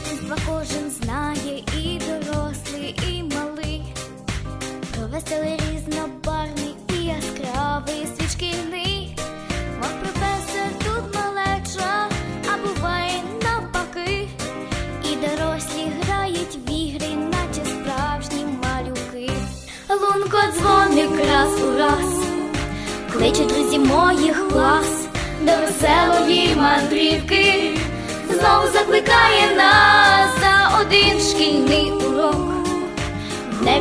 дитинства кожен знає, і дорослий, і малий, Про веселий різнобарний і яскравий світ шкільний мов професор тут малеча, а буває навпаки, і дорослі грають в ігри, наче справжні малюки. Лунко дзвоник раз у раз, кличуть друзі моїх клас, до веселої мандрівки. Знову закликає.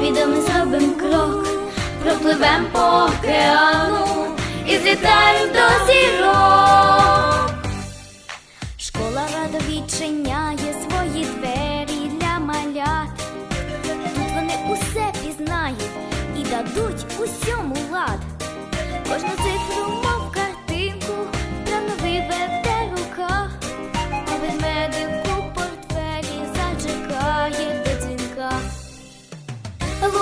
Невідомий зробим крок, пропливем по океану і злітаємо до зірок. Школа радо відчиняє свої двері для малят. Тут вони усе пізнають і дадуть усьому лад. Кожну цифру,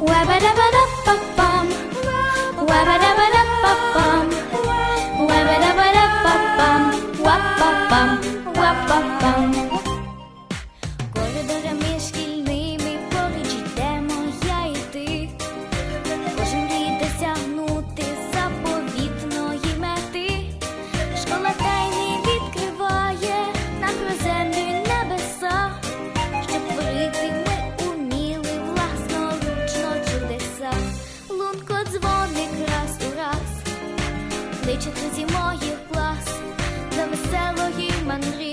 Wabba dabba dabba bum. Wabba dabba dabba bum. Раз, зі моїх клас до веселої мандрівки.